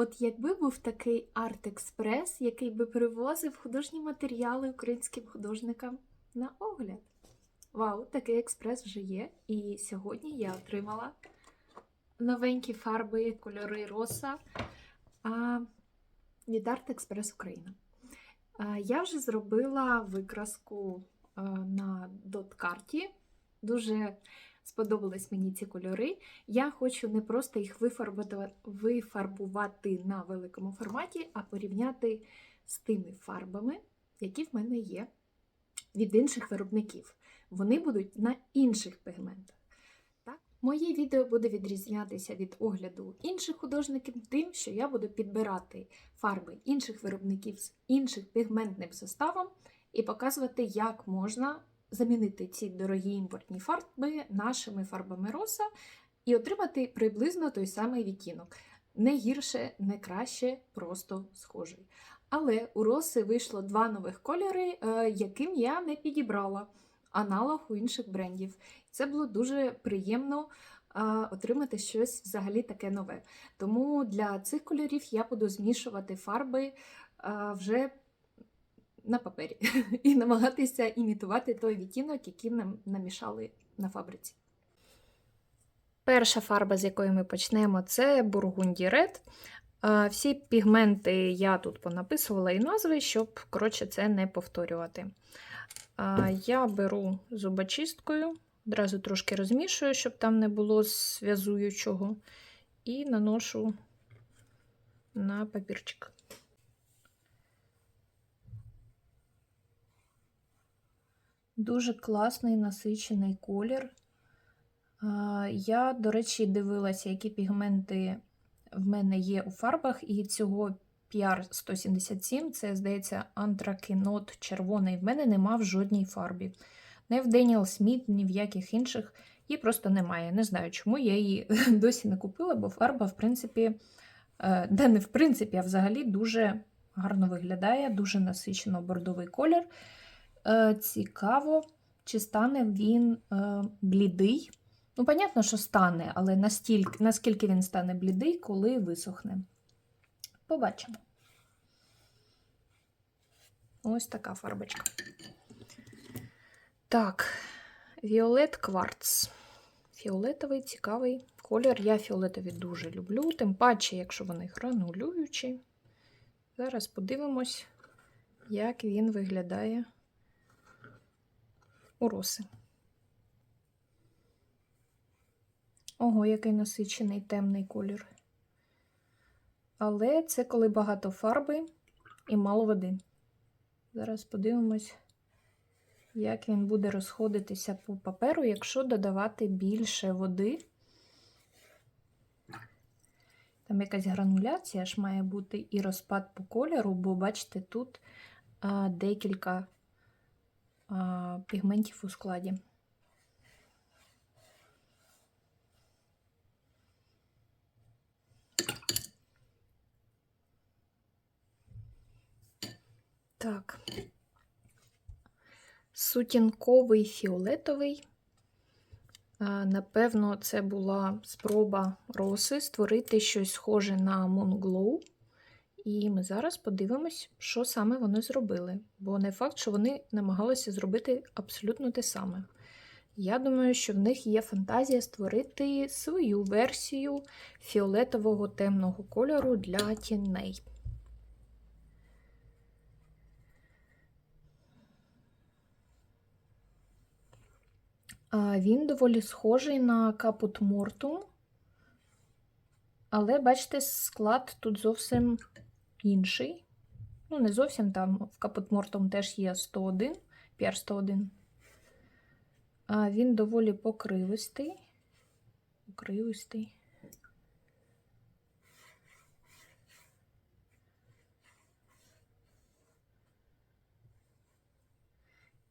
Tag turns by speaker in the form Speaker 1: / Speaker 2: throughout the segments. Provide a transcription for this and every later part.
Speaker 1: От якби був такий арт-експрес, який би привозив художні матеріали українським художникам на огляд. Вау, такий експрес вже є. І сьогодні я отримала новенькі фарби, кольори роса а, від Express Україна. А, Я вже зробила викраску а, на дот-карті. Дуже сподобались мені ці кольори. Я хочу не просто їх вифарбувати, вифарбувати на великому форматі, а порівняти з тими фарбами, які в мене є від інших виробників. Вони будуть на інших пігментах. Так? Моє відео буде відрізнятися від огляду інших художників тим, що я буду підбирати фарби інших виробників з іншим пігментним составом і показувати, як можна замінити ці дорогі імпортні фарби нашими фарбами роса і отримати приблизно той самий відтінок. Не гірше, не краще, просто схожий. Але у роси вийшло два нових кольори, е, яким я не підібрала аналог у інших брендів. Це було дуже приємно е, отримати щось взагалі таке нове. Тому для цих кольорів я буду змішувати фарби е, вже на папері і намагатися імітувати той відтінок, який нам намішали на фабриці. Перша фарба, з якої ми почнемо, це Burgundy Red. Всі пігменти я тут понаписувала і назви, щоб коротше, це не повторювати. Я беру зубочисткою, одразу трошки розмішую, щоб там не було зв'язуючого, і наношу на папірчик. Дуже класний насичений колір. Я, до речі, дивилася, які пігменти в мене є у фарбах, і цього PR177, це, здається, антракінот червоний, в мене нема в жодній фарбі. Не в Деніел Сміт, ні в яких інших. Її просто немає. Не знаю, чому я її досі не купила, бо фарба, в принципі, де не в принципі, а взагалі дуже гарно виглядає, дуже насичено бордовий колір. Е, Цікаво, чи стане він е, блідий. Ну, понятно, що стане, але настільки, наскільки він стане блідий, коли висохне. Побачимо. Ось така фарбочка. Так, Віолет кварц. Фіолетовий цікавий колір. Я фіолетові дуже люблю, тим паче, якщо вони гранулюючі. Зараз подивимось, як він виглядає у роси. Ого, який насичений темний колір. Але це коли багато фарби і мало води. Зараз подивимось, як він буде розходитися по паперу, якщо додавати більше води. Там якась грануляція ж має бути і розпад по кольору, бо бачите, тут а, декілька пігментів у складі. Так. Сутінковий фіолетовий. Напевно, це була спроба роси створити щось схоже на Moonglow. І ми зараз подивимось, що саме вони зробили. Бо не факт, що вони намагалися зробити абсолютно те саме. Я думаю, що в них є фантазія створити свою версію фіолетового темного кольору для тіней. Він доволі схожий на капут мортум, але, бачите, склад тут зовсім інший. Ну, не зовсім там в капут мортум теж є 101, PR101. А Він доволі покривистий. Покривистий.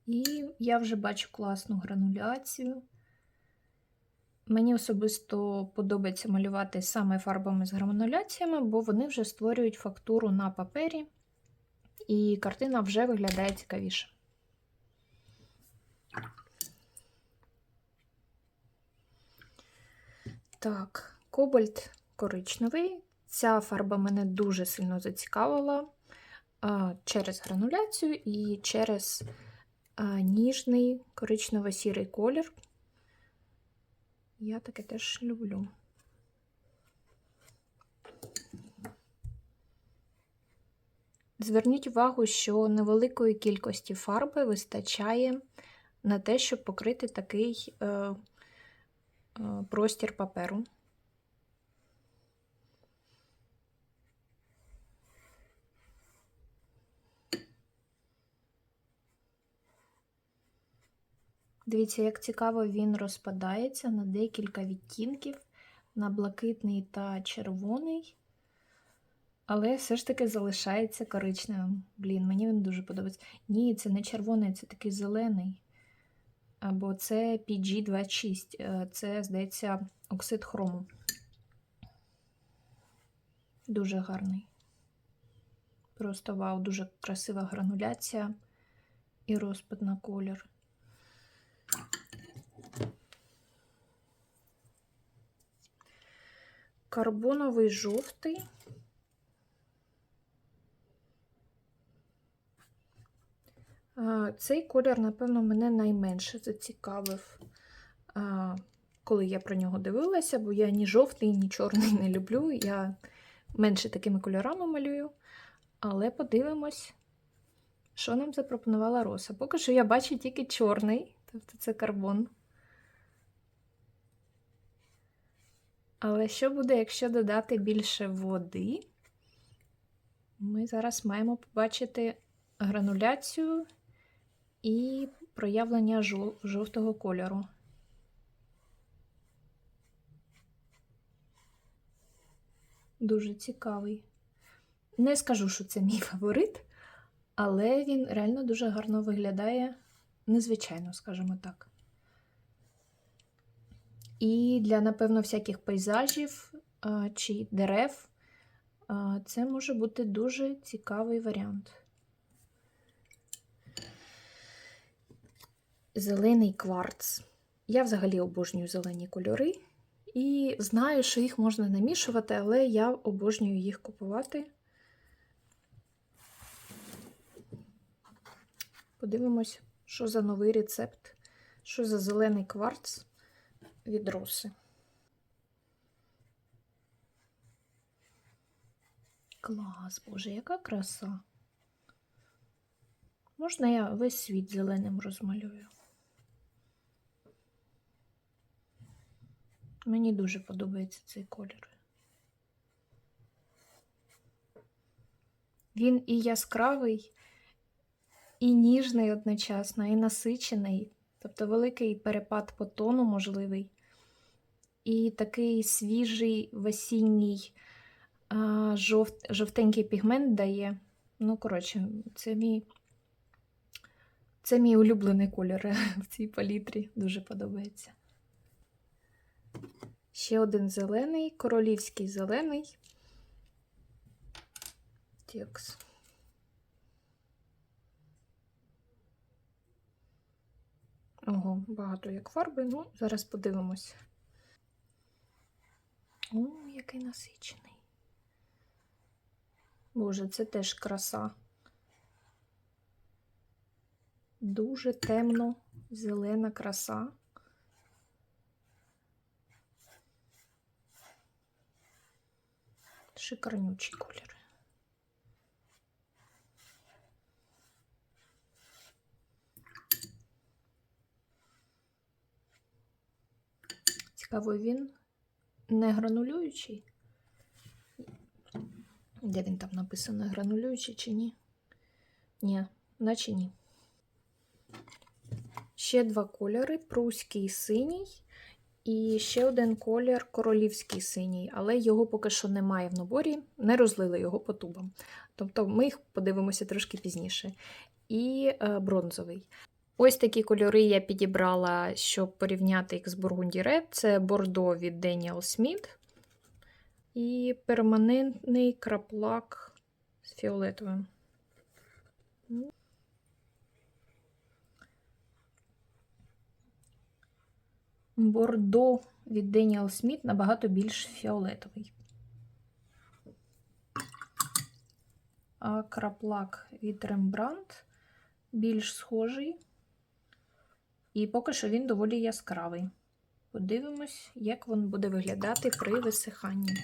Speaker 1: І я вже бачу класну грануляцію. Мені особисто подобається малювати саме фарбами з грануляціями, бо вони вже створюють фактуру на папері, і картина вже виглядає цікавіше. Так, кобальт коричневий. Ця фарба мене дуже сильно зацікавила через грануляцію і через ніжний коричнево-сірий колір. Я таке теж люблю. Зверніть увагу, що невеликої кількості фарби вистачає на те, щоб покрити такий е, е, простір паперу. Дивіться, як цікаво він розпадається на декілька відтінків, на блакитний та червоний, але все ж таки залишається коричневим. Блін, мені він дуже подобається. Ні, це не червоний, це такий зелений. Або це PG26, е, це, здається, оксид хрому. Дуже гарний. Просто вау, дуже красива грануляція і розпад на колір. Карбоновий жовтий. Цей колір, напевно, мене найменше зацікавив, коли я про нього дивилася, бо я ні жовтий, ні чорний не люблю. Я менше такими кольорами малюю. Але подивимось, що нам запропонувала роса. Поки що я бачу тільки чорний, тобто це карбон. Але що буде, якщо додати більше води? Ми зараз маємо побачити грануляцію і проявлення жовтого кольору. Дуже цікавий. Не скажу, що це мій фаворит, але він реально дуже гарно виглядає незвичайно, скажімо так. І для, напевно, всяких пейзажів чи дерев це може бути дуже цікавий варіант. Зелений кварц. Я взагалі обожнюю зелені кольори. І знаю, що їх можна намішувати, але я обожнюю їх купувати. Подивимось, що за новий рецепт, що за зелений кварц від роси. Клас, боже, яка краса. Можна я весь світ зеленим розмалюю? Мені дуже подобається цей колір. Він і яскравий, і ніжний одночасно, і насичений, тобто великий перепад по тону можливий. І такий свіжий весінній жовт, жовтенький пігмент дає. Ну, коротше, це мій це мій улюблений колір в цій палітрі. Дуже подобається. Ще один зелений, королівський зелений. Текс. Ого, багато як фарби, ну, зараз подивимось. О, який насичений. Боже, це теж краса. Дуже темно, зелена краса. Шикарнючий колір. Цікаво, він не гранулюючий. Де він там написано, гранулюючий чи ні? Ні, наче ні. Ще два кольори: пруський синій і ще один колір королівський синій, але його поки що немає в наборі, не розлили його по тубам. Тобто ми їх подивимося трошки пізніше. І е, бронзовий. Ось такі кольори я підібрала, щоб порівняти їх з Burgundy Red. Це бордо від Daniel Smith і перманентний краплак з фіолетовим. Бордо від Daniel Smith набагато більш фіолетовий. а краплак від Rembrandt більш схожий. І поки що він доволі яскравий. Подивимось, як він буде виглядати при висиханні.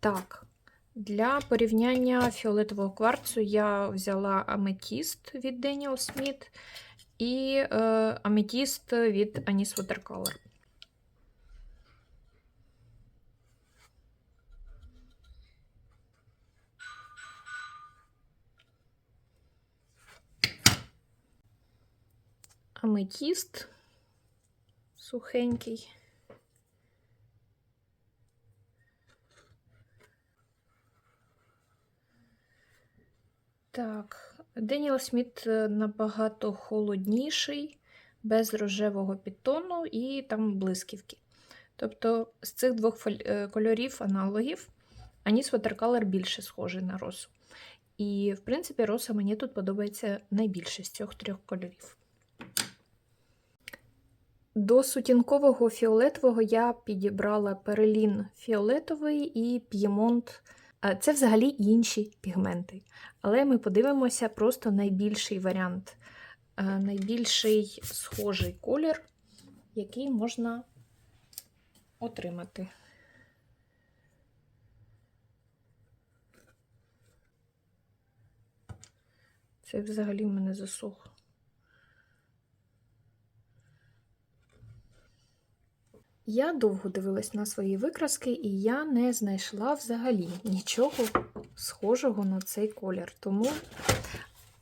Speaker 1: Так, для порівняння фіолетового кварцу я взяла аметіст від Daniel Smith і е, аметіст від Anis Watercolor. Аметіст сухенький. Так, Деніел Сміт е, набагато холодніший, без рожевого підтону і там блисківки. Тобто з цих двох е, кольорів аналогів Аніс Watercolor більше схожий на росу. І, в принципі, роса мені тут подобається найбільше з цих трьох кольорів. До сутінкового фіолетового я підібрала перелін фіолетовий і п'ємонт. Е, Це взагалі інші пігменти. Але ми подивимося просто найбільший варіант, е, найбільший схожий колір, який можна отримати. Це взагалі в мене засох. Я довго дивилась на свої викраски, і я не знайшла взагалі нічого схожого на цей колір. Тому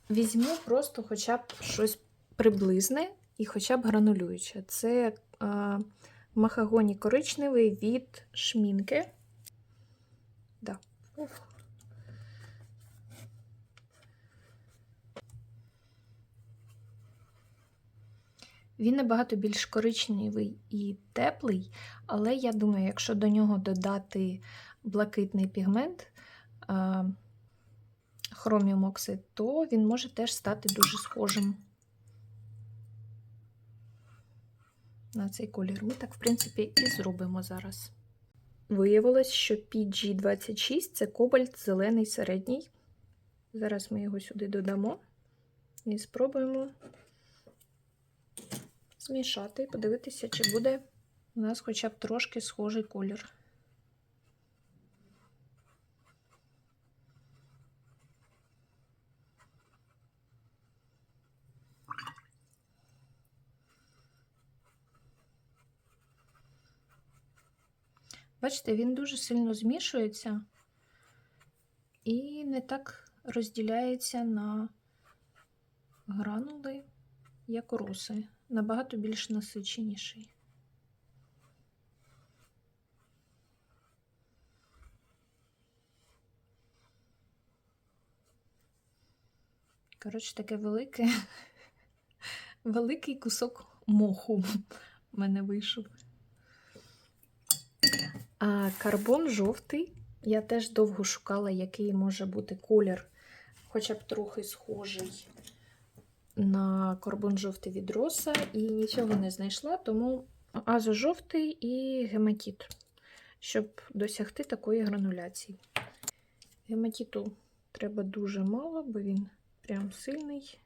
Speaker 1: візьму просто хоча б щось приблизне і хоча б гранулююче. Це е, махагоні коричневий від шмінки. Да. Він набагато більш коричневий і теплий, але я думаю, якщо до нього додати блакитний пігмент хроміум оксид, то він може теж стати дуже схожим на цей колір. Ми так, в принципі, і зробимо зараз. Виявилось, що PG26 це кобальт зелений середній. Зараз ми його сюди додамо і спробуємо змішати і подивитися, чи буде у нас хоча б трошки схожий колір. Бачите, він дуже сильно змішується і не так розділяється на гранули, як роси набагато більш насиченіший. Коротше, таке велике, великий кусок моху в мене вийшов. А карбон жовтий. Я теж довго шукала, який може бути колір, хоча б трохи схожий на карбон жовтий від роса і нічого не знайшла, тому азо-жовтий і гематіт, щоб досягти такої грануляції. Гематіту треба дуже мало, бо він прям сильний.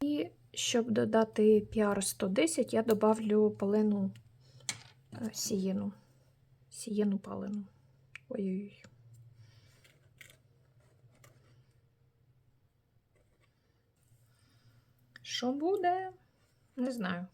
Speaker 1: І щоб додати PR 110, я добавлю палену е, сієну. Сієну палену. Ой-ой-ой. Що буде? Не знаю.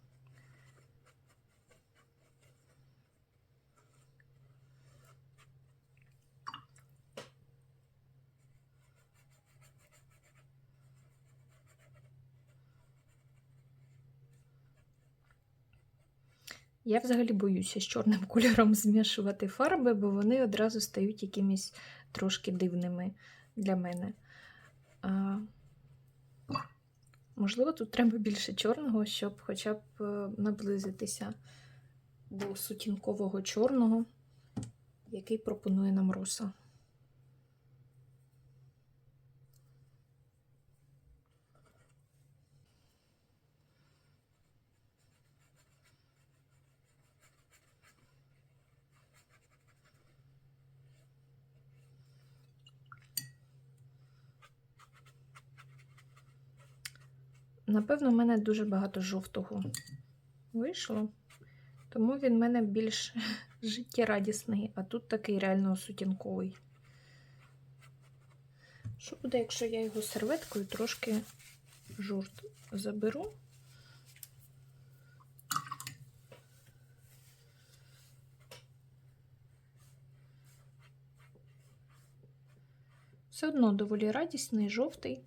Speaker 1: Я взагалі боюся з чорним кольором змішувати фарби, бо вони одразу стають якимись трошки дивними для мене. А, Можливо, тут треба більше чорного, щоб хоча б е, наблизитися до сутінкового чорного, який пропонує нам роса. Напевно, в мене дуже багато жовтого вийшло, тому він в мене більш життєрадісний, а тут такий реально сутінковий. Що буде, якщо я його серветкою трошки жовт заберу? Все одно доволі радісний, жовтий.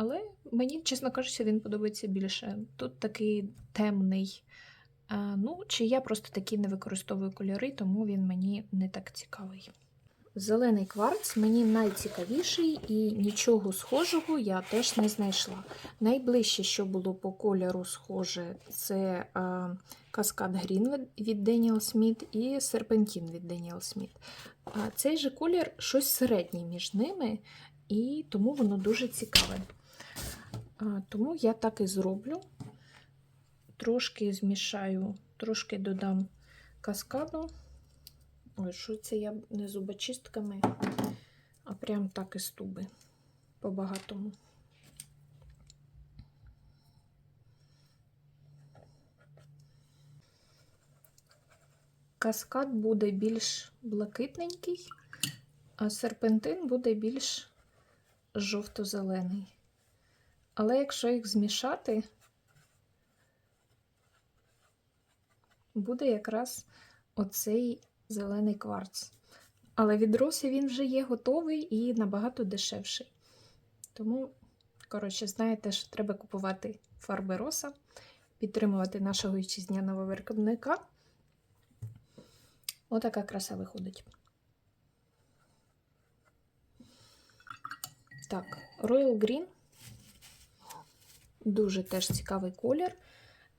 Speaker 1: Але мені, чесно кажучи, він подобається більше. Тут такий темний. А, ну, чи я просто такі не використовую кольори, тому він мені не так цікавий. Зелений кварц мені найцікавіший і нічого схожого я теж не знайшла. Найближче, що було по кольору схоже, це а, Каскад Грін від Daniel Smith і Серпентін від Daniel Smith. А цей же колір щось середнє між ними, і тому воно дуже цікаве. Тому я так і зроблю. Трошки змішаю, трошки додам каскаду. Ой, що це я не зубочистками, а прям так із туби по-багатому. Каскад буде більш блакитненький, а серпентин буде більш жовто-зелений. Але якщо їх змішати, буде якраз оцей зелений кварц. Але від роси він вже є готовий і набагато дешевший. Тому, коротше, знаєте, що треба купувати фарби роса, підтримувати нашого вітчизняного виробника. Отака краса виходить. Так, Royal Green. Дуже теж цікавий колір.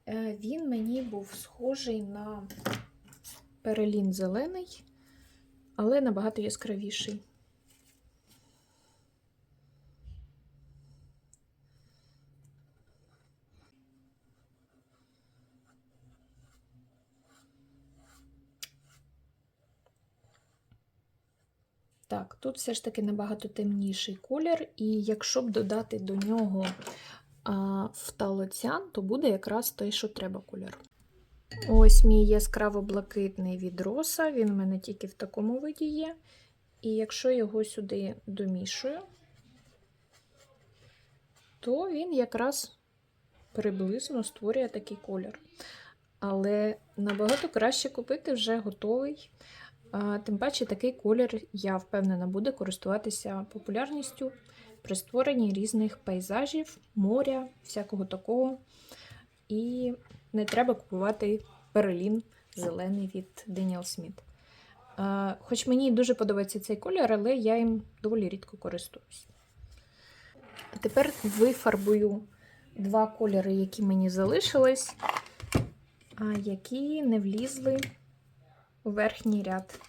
Speaker 1: Е, Він мені був схожий на перелін зелений, але набагато яскравіший. Так, тут все ж таки набагато темніший колір, і якщо б додати до нього а, фталоціан, то буде якраз той, що треба кольор. Ось мій яскраво блакитний від роса, він в мене тільки в такому виді є. І якщо його сюди домішую, то він якраз приблизно створює такий колір. Але набагато краще купити вже готовий. Тим паче такий колір, я впевнена, буде користуватися популярністю при створенні різних пейзажів, моря, всякого такого. І не треба купувати перелін зелений від Daniel Smith. Хоч мені дуже подобається цей колір, але я їм доволі рідко користуюсь. А тепер вифарбую два кольори, які мені залишились, а які не влізли у верхній ряд.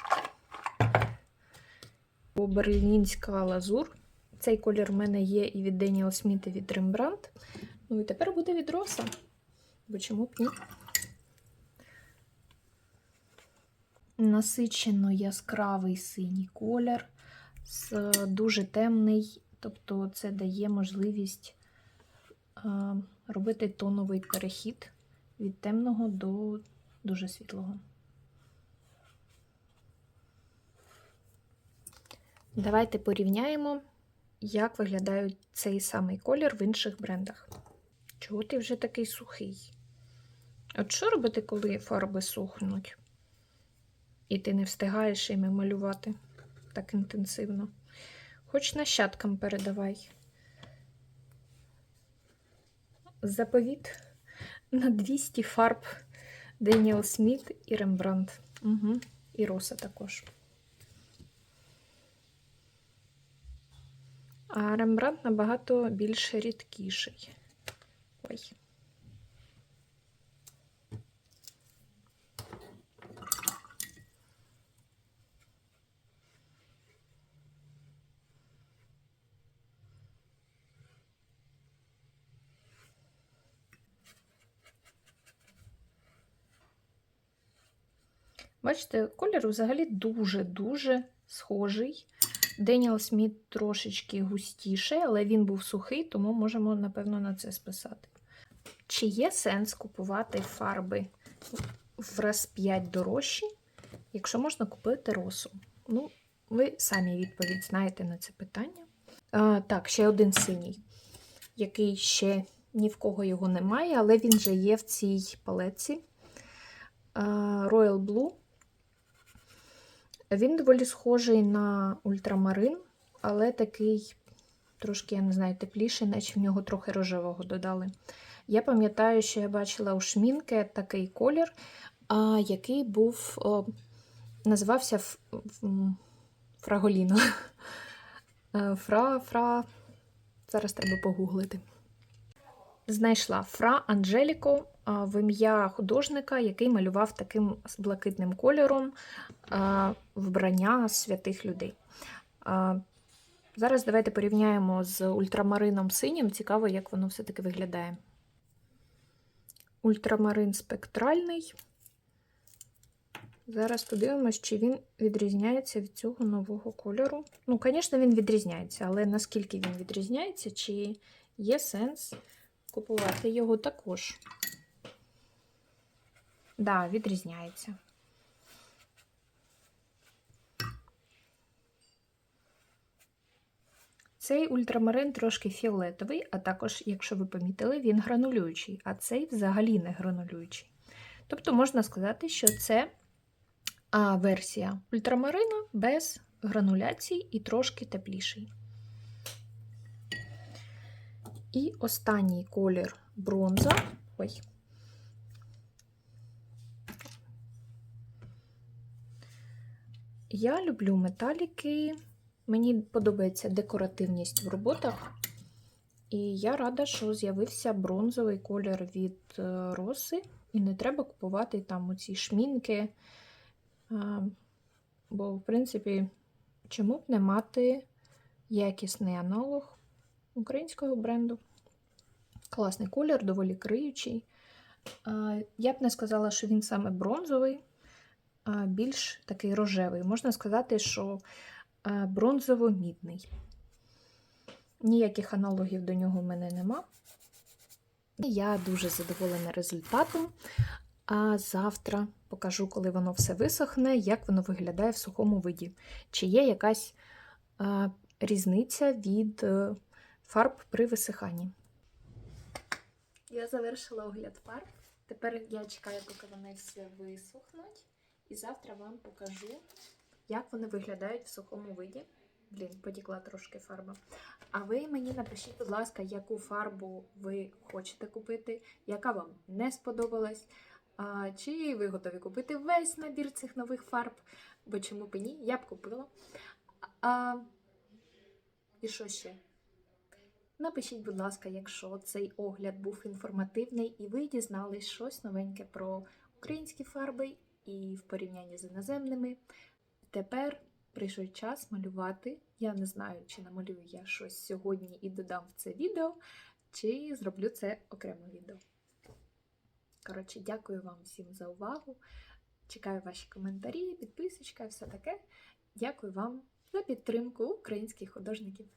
Speaker 1: Берлінська лазур. Цей колір в мене є і від Daniel Smith, і від Rembrandt. Ну і тепер буде від роса. Бо чому б ні? Насичено яскравий синій колір, з дуже темний, тобто це дає можливість а, робити тоновий перехід від темного до дуже світлого. Давайте порівняємо, як виглядає цей самий колір в інших брендах. Чого ти вже такий сухий? От що робити, коли фарби сухнуть? І ти не встигаєш іми малювати так інтенсивно. Хоч нащадкам передавай. Заповіт на 200 фарб Деніел Сміт і Рембрандт. Угу. І Роса також. А Рембрандт набагато більш рідкіший. Ой. Бачите, колір взагалі дуже-дуже схожий. Деніел Сміт трошечки густіший, але він був сухий, тому можемо, напевно, на це списати. Чи є сенс купувати фарби в раз 5 дорожчі, якщо можна купити росу? Ну, ви самі відповідь знаєте на це питання. А, так, ще один синій, який ще ні в кого його немає, але він же є в цій палетці. Royal Blue. Він доволі схожий на ультрамарин, але такий трошки, я не знаю, тепліший, наче в нього трохи рожевого додали. Я пам'ятаю, що я бачила у шмінки такий колір, який був, о, називався ф- Фраголіно. Е, Фра, фра. Зараз треба погуглити. Знайшла Фра Анджеліко в ім'я художника, який малював таким блакитним кольором вбрання святих людей. Зараз давайте порівняємо з ультрамарином синім. Цікаво, як воно все-таки виглядає. Ультрамарин спектральний. Зараз подивимось, чи він відрізняється від цього нового кольору. Ну, звісно, він відрізняється, але наскільки він відрізняється, чи є сенс купувати його також? Так, да, відрізняється. Цей ультрамарин трошки фіолетовий, а також, якщо ви помітили, він гранулюючий, а цей взагалі не гранулюючий. Тобто можна сказати, що це а, версія ультрамарина без грануляцій і трошки тепліший. І останній колір бронза. Ой. Я люблю металіки. Мені подобається декоративність в роботах. І я рада, що з'явився бронзовий колір від е, роси, і не треба купувати там оці шмінки. Бо, в принципі, чому б не мати якісний аналог українського бренду? Класний колір, доволі криючий. Я б не сказала, що він саме бронзовий, а більш такий рожевий. Можна сказати, що бронзово-мідний. Ніяких аналогів до нього в мене нема. Я дуже задоволена результатом. А завтра покажу, коли воно все висохне, як воно виглядає в сухому виді. Чи є якась різниця від е, фарб при висиханні. Я завершила огляд фарб. Тепер я чекаю, поки вони все висохнуть. І завтра вам покажу, як вони виглядають в сухому виді. Блін, потікла трошки фарба. А ви мені напишіть, будь ласка, яку фарбу ви хочете купити, яка вам не сподобалась. Чи ви готові купити весь набір цих нових фарб? Бо чому б і ні? Я б купила. А, і що ще? Напишіть, будь ласка, якщо цей огляд був інформативний і ви дізнались щось новеньке про українські фарби і в порівнянні з іноземними. Тепер прийшов час малювати. Я не знаю, чи намалюю я щось сьогодні і додам в це відео, чи зроблю це окремо відео. Коротше, дякую вам всім за увагу. Чекаю ваші коментарі, підписочка і все таке. Дякую вам за підтримку українських художників.